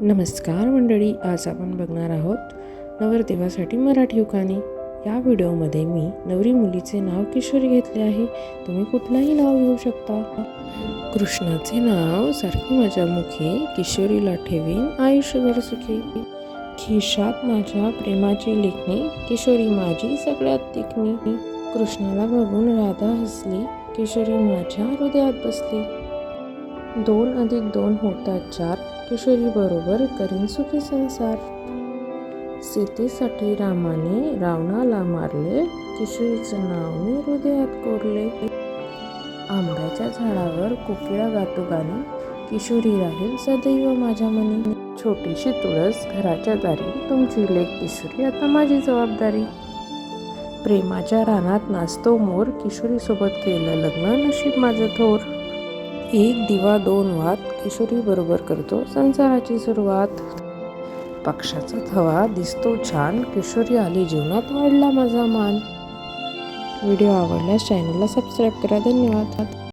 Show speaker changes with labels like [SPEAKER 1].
[SPEAKER 1] नमस्कार मंडळी आज आपण बघणार आहोत नवरदेवासाठी मराठी उखाणे या व्हिडिओमध्ये मी नवरी मुलीचे नाव किशोरी घेतले आहे. तुम्ही कुठलाही नाव घेऊ शकता. कृष्णाचे नाव सारखे माझ्या मुखी किशोरीला ठेवीन आयुष्यभर सुखी. खिशात माझ्या प्रेमाची लेखणी किशोरी माझी सगळ्यात देखणी कृष्णाला बघून राधा हसली किशोरी माझ्या हृदयात बसली. दोन अधिक दोन होतात चार किशोरी बरोबर करीन सुखी संसार. सीतेसाठी रामाने रावणाला मारले किशोरीचं नाव मी हृदयात कोरले. आंब्याच्या झाडावर कोकिळा गातो गाणे किशोरी राहील सदैव माझ्या मनी. छोटीशी तुळस घराच्या दारी तुमची लेख किशोरी आता माझी जबाबदारी. प्रेमाच्या रानात नाचतो मोर किशोरीसोबत केलं लग्न नशीब माझं थोर. एक दिवा दोन वात किशोरी बरोबर करतो संसाराची सुरुवात. पक्षाचा थवा दिसतो छान किशोरी आली जीवनात वाढला माझा मान. व्हिडिओ आवडल्यास चॅनलला सबस्क्राईब करा धन्यवाद.